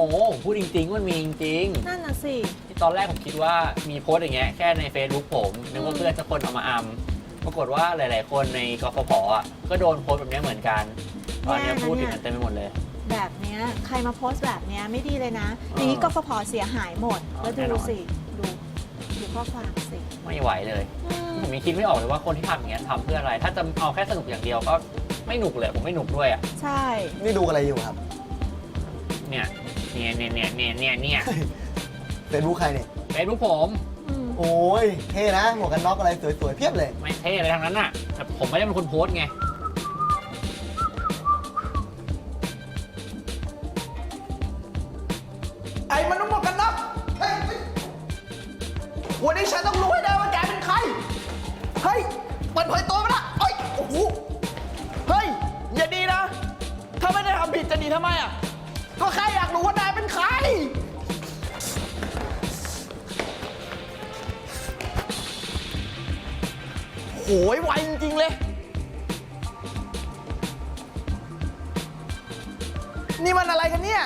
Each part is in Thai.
จ๋าผมไม่ได้โม้ผมพูดจริงๆว่ามันมีจริงนั่นน่ะสิ ๆที่ตอนแรกผมคิดว่ามีโพสต์อย่างเงี้ยแค่ใน Facebook ผมนึกว่าเพื่อนสักคนเอามาอำปรากฏว่าหลาย ๆ คนในกฟผอะก็โดนโพสต์แบบเนี้ยเหมือนกันตอนเนี้ยแย่นะ พูดถึงเนี่ยกันเต็มไปหมดเลย แบบเนี้ยใครมาโพสต์แบบเนี้ยไม่ดีเลยนะเอออย่างนี้กฟผเสียหายหมด แล้วแน่นดูอน สิ ดูดูข้อความสิไม่ไหวเลย อืมผมยังคิดไม่ออกเลยว่าคนที่ทำอย่างเงี้ยทำเพื่ออะไร ถ้าจะเอาแค่สนุกอย่างเดียวก็ไม่หนุกเลยผมไม่หนุกด้วยอะใช่ นี่ดูอะไรอยู่ครับ เนี่ย เนี่ยเนี่ยเนี่ยเนี่ยเนี่ยเนี่ยเฟซบุ๊กใครเนี่ย เฟซบุ๊กผม อืมโอ้ยเท่นะหมวกกันน็อกอะไรสวยๆเพียบเลย ไม่เท่เลยทั้งนั้นน่ะ แต่ผมไม่ได้เป็นคนโพสต์ไง ไอ้มันต้องหมวกกันน็อกเฮ้ยเฮ้ยวันนี้ฉันต้องรู้ให้ได้ว่าแกเป็นใคร เฮ้ยเปิดเผยตัวมาละเฮ้ย โอ้โห เฮ้ย อย่าดีนะ ถ้าไม่ได้ทำผิดจะหนีทำไมอะ หยไวจริงๆเลย นี่มันอะไรกันเนี่ย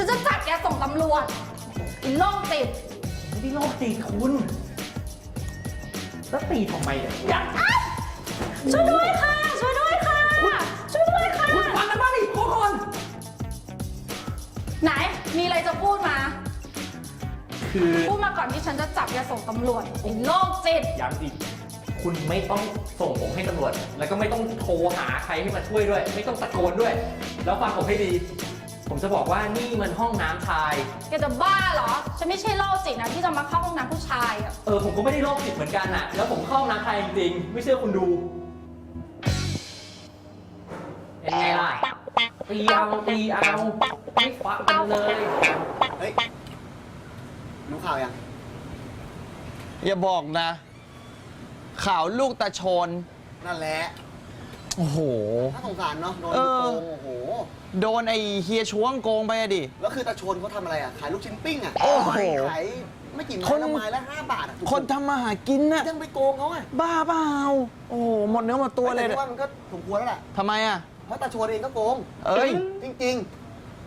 ฉันจะจับแกส่งตำรวจไอ้โรคจิตไม่ได้โลกตีคุณ แล้วตีทำไมเนี่ยอยากช่วยด้วยค่ะ ช่วยด้วยค่ะ ช่วยด้วยค่ะ คุณฟังกันบ้างดิทุกคนไหน มีอะไรจะพูดมา คือ พูดมาก่อนที่ฉันจะจับแกส่งตำรวจไอ้โรคจิต ย้ำอีกคุณไม่ต้องส่งผมให้ตำรวจ แล้วก็ไม่ต้องโทรหาใครให้มาช่วยด้วย ไม่ต้องตะโกนด้วย แล้วฟังผมให้ดี ผมจะบอกว่านี่มันห้องน้ำชาย แกจะบ้าเหรอ ฉันไม่ใช่โรคจิตนะที่จะมาเข้าห้องน้ำผู้ชายอะเออผมก็ไม่ได้โรคจิตเหมือนกันน่ะ แล้วผมเข้าห้องน้ำชายจริงๆ ไม่เชื่อคุณดู เป็นไงล่ะ ตีเอาตีเอาไม่ฟักกันเลย เฮ้ยรู้ข่าวยัง อย่าบอกนะ ข่าวลูกตาชน นั่นแหละ โอ้โหถ้าสงสารเนาะโดนเอโกองโอ้โห โดนไอ้เฮียช่วงโกงไปอะดิ แล้วคือตาชนเขาทำอะไรอะ ขายลูกชิ้นปิ้งอะโอ้โห ขายไม่กี่ไม้คนละไม้ละห้าบาทอะคนทำมาหากินน่ะ ยังไปโกงเขาอะบ้าเปล่า โอ้โห หมดเนื้อหมดตัวเลยแต่เนี่ยว่ามันก็สมควรแล้วแหละทำไมอะเพราะตาชนเองก็โกงเอ้ย จริง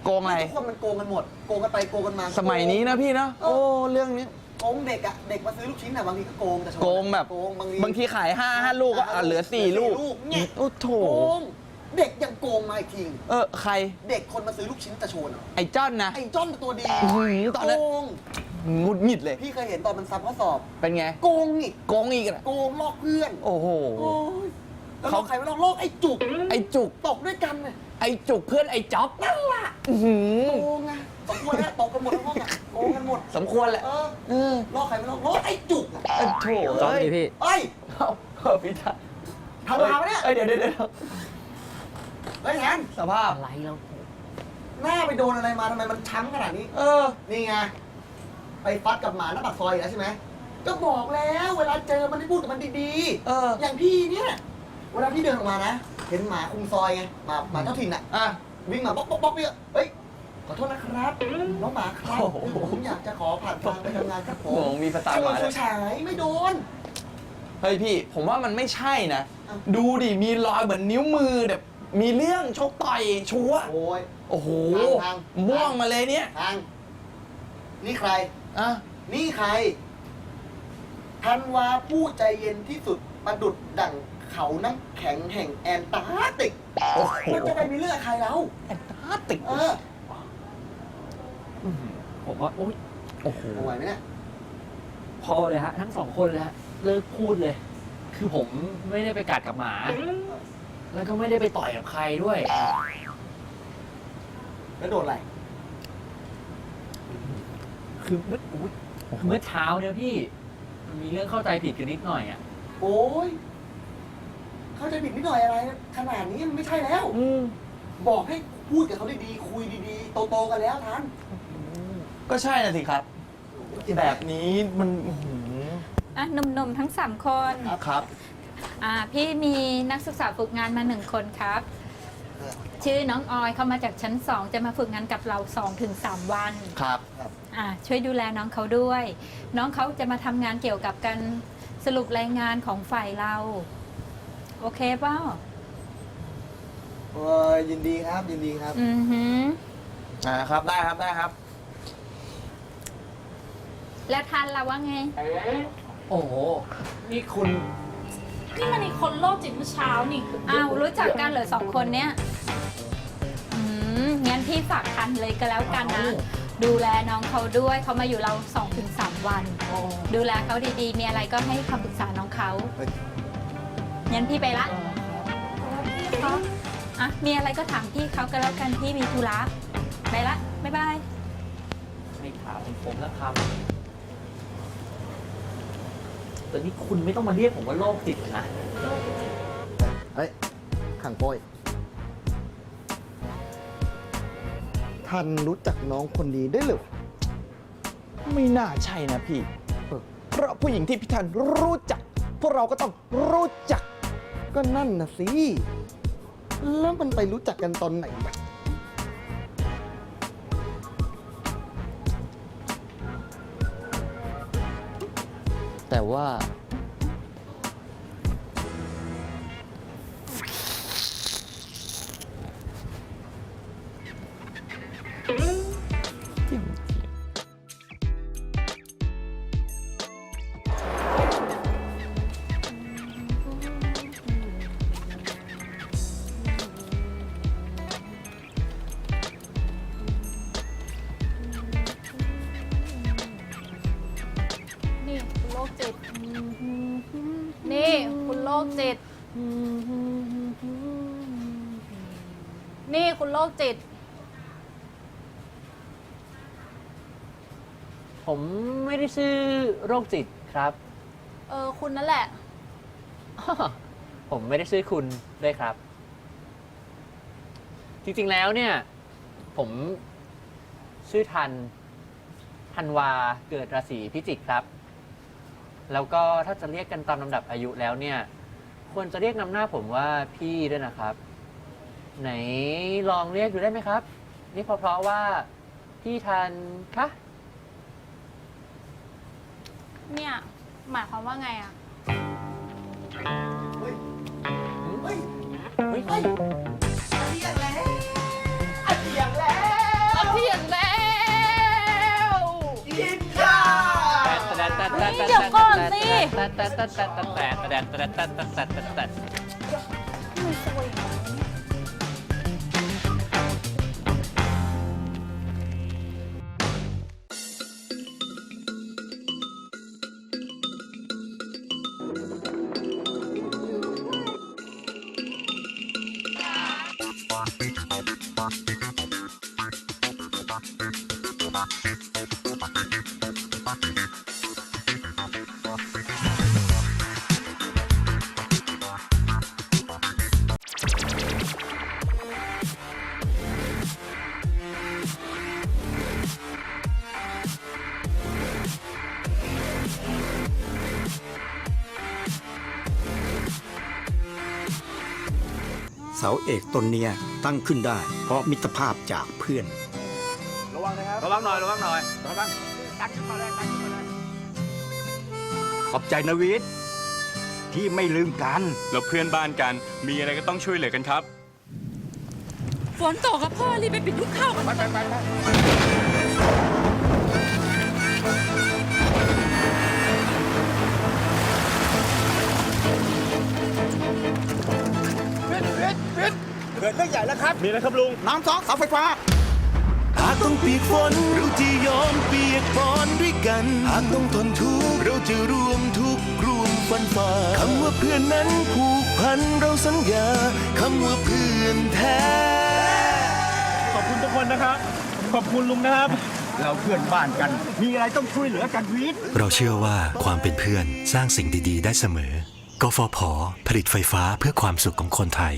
โกงๆอะไร ทุกคนมันโกงกันหมด โกงกันไปโกงกันมา สมัยนี้นะพี่นะ โอ้ เรื่องนี้ โกงเด็กอะเด็กมาซื้อลูกชิ้นอะบางทีก็โกงแต่ชนโกงแบบโกงบางทีบางทีขายห้าห้าลูกอะอะเหลือสี่ลูกเนี่ยโอ้โถโกงเด็กยังโกงมาอีกทีเออใครเด็กคนมาซื้อลูกชิ้นตะโชนอะไอ้จ้อนนะ ไอ้จ้อนตัวดีอื้อหือตอนนั้น โกงหงุดหงิดเลย พี่เคยเห็นตอนมันซับข้อสอบเป็นไง โกงอีกโกงอีกอะโกงลอกเพื่อนโอ้โห โอ้ยแล้วลเขาอกใครไม่ลอกลอกไอ้จุกไอ้จุกตกด้วยกันเนี่ยไอ้จุกเพื่อนไอ้จ๊อบนั่นแหละอื้อหือโกงไง สมควรแล้วตกกันหมดทั้งห้องอะโกงกันหมด สมควรแหละ เออเออลอกใครไม่ลอกลอกไอ้จุกอะเออโถจอมเอ้ยดีพี่เอ้ยเอาเอาพี่ชายทำมาปะเนี่ยเอ้ยเดี๋ยวเดี๋ยวเดี๋ยวเฮ้ยแทนสภาพ อะไรแล้วหน้าไปโดนอะไรมาทำไมมันช้ำขนาดนี้ เออ นี่ไงไปฟัดกับหมาหน้าปากซอยอีกแล้วใช่ไหมก็บอกแล้วเวลาเจอมันให้พูดกับมันดีๆเอออย่างพี่เนี่ย เวลาพี่เดินออกมานะ เห็นหมาคุมซอยไงหมาหมาเจ้าถิ่นอะ อะ วิ่งมาบ๊อกบ๊อกบ๊อกเนี่ยเฮ้ย ขอโทษนะครับ น้องหมาครับโอ้โหผมอยากจะขอผ่านทางไปทำงานครับผโอ้มโหมีภาษาช่วหยมาชูเลยฉายไม่โดน เฮ้ยพี่ ผมว่ามันไม่ใช่นะอ้าวดูดิ มีรอยเหมือนนิ้วมือแบบมีเรื่องชกต่อยชัวร์โอ้ย โอ้โห ทางม่วงมาเลยเนี่ยทางนี่ใคร อะนี่ใครธันวาผู้ใจเย็นที่สุดประดุดดั่งเขาน้ำแข็งแห่งแอนตาร์กติกโอ้โหมันจะไปมีเรื่องกับใครแล้วแอนตาร์กติกเออ ผมว่าโอ๊ยโอ้โหไหวไหมเนี่ยพอเลยฮะ ทั้งสองคนแล้วเลิกพูดเลย คือผมไม่ได้ไปกัดกับหมา แล้วก็ไม่ได้ไปต่อยกับใครด้วย แล้วโดนอะไรคือเมื่ออุ๊ยคือเมื่อเช้าเนี่ยพี่มันมีเรื่องเข้าใจผิดกันนิดหน่อยอะโอ้ยเข้าใจผิดนิดหน่อยอะไร ขนาดนี้มันไม่ใช่แล้วบอกให้พูดกับเขาดีๆ คุยดีๆ โตๆกันแล้วทัน ก็ใช่นะสิครับ แบบนี้มันอื้อหืออะหนุ่มๆทั้งสามคนครับ อ่าพี่มีนักศึกษาฝึกงานมาหนึ่งคนครับ ชื่อน้องออยเข้ามาจากชั้น2จะมาฝึกงานกับเรา2-3วัน ครับ อ่าช่วยดูแลน้องเขาด้วย น้องเขาจะมาทำงานเกี่ยวกับการสรุปรายงานของฝ่ายเรา โอเคเปล่าเออยินดีครับยินดีครับ อือหือ อ่า ครับ ได้ครับ ได้ครับ แล้วทันเราว่าไง โอ้โห นี่คุณนี่มันอีกคนโรคจิตเมื่อเช้านี่อ้าวรู้จักกันเหรอสองคนเนี้ยอืมงั้นพี่ฝากทันเลยก็แล้วกันนะ ดูแลน้องเขาด้วยเขามาอยู่เรา2-3วันดูแลเขาดีๆ มีอะไรก็ให้คำปรึกษาน้องเขาเฮ้ยงั้นพี่ไปละอะมีอะไรก็ถามพี่เขาก็แล้วกันพี่มีธุระไปละบ๊ายบาย ไม่ถามผมแล้วครับ แต่นี่คุณไม่ต้องมาเรียกผมว่าโรคจิตนะเฮ้ยขังโป้ยท่านรู้จักน้องคนนี้ได้วยเหรือไม่น่าใช่นะพี่ เพราะผู้หญิงที่พี่ทันรู้จัก พวกเราก็ต้องรู้จัก ก็นั่นนะสิ แล้วมันไปรู้จักกันตอนไหนวะ ว่า นี่คุณโรคจิต คุณโรคจิต นี่คุณโรคจิต ผมไม่ได้ชื่อโรคจิตครับ เออ คุณนั่นแหละ ผมไม่ได้ชื่อคุณด้วยครับ จริงๆแล้วเนี่ย ผมชื่อทัน ทันวาเกิดราศีพิจิกครับ แล้วก็ถ้าจะเรียกกันตามลำดับอายุแล้วเนี่ย ควรจะเรียกนำหน้าผมว่าพี่ด้วยนะครับ ไหนลองเรียกดูได้ไหมครับ นี่เพราะๆว่า พี่ทันคะเนี่ย หมายความว่าไงอะเฮ้ยเฮ้ยเฮ้ย เดี๋ยวก่อนสิ สาเอกต้นเนี้ยตั้งขึ้นได้ เพราะมิตรภาพจากเพื่อน ระวังนะครับ ระวังหน่อย ระวังหน่อย ระวังขอบใจนะวิทย์ที่ไม่ลืมกันเราเพื่อนบ้านกัน มีอะไรก็ต้องช่วยเหลือกันครับ ฝนตกกับพ่อรีบไปปิดทุกข้าวกัน ไปไปไป ใหญ่แล้วครับ มีอะไรครับลุง น้ำซอกเสาไฟฟ้า หากต้องเปียกฝนเราจะยอมเปียกปอนด้วยกันหากต้องทนทุกข์เราจะรวมทุกข์ร่วมฟันฝ่าคำว่าเพื่อนนั้นผูกพันเราสัญญาคำว่าเพื่อนแท้ ขอบคุณทุกคนก่อนนะครับ ขอบคุณลุงนะครับ เราเพื่อนบ้านกัน มีอะไรต้องช่วยเหลือกันวิทย์เราเชื่อว่าความเป็นเพื่อนสร้างสิ่งดี ๆ ได้เสมอกฟผผลิตไฟฟ้าเพื่อความสุขของคนไทย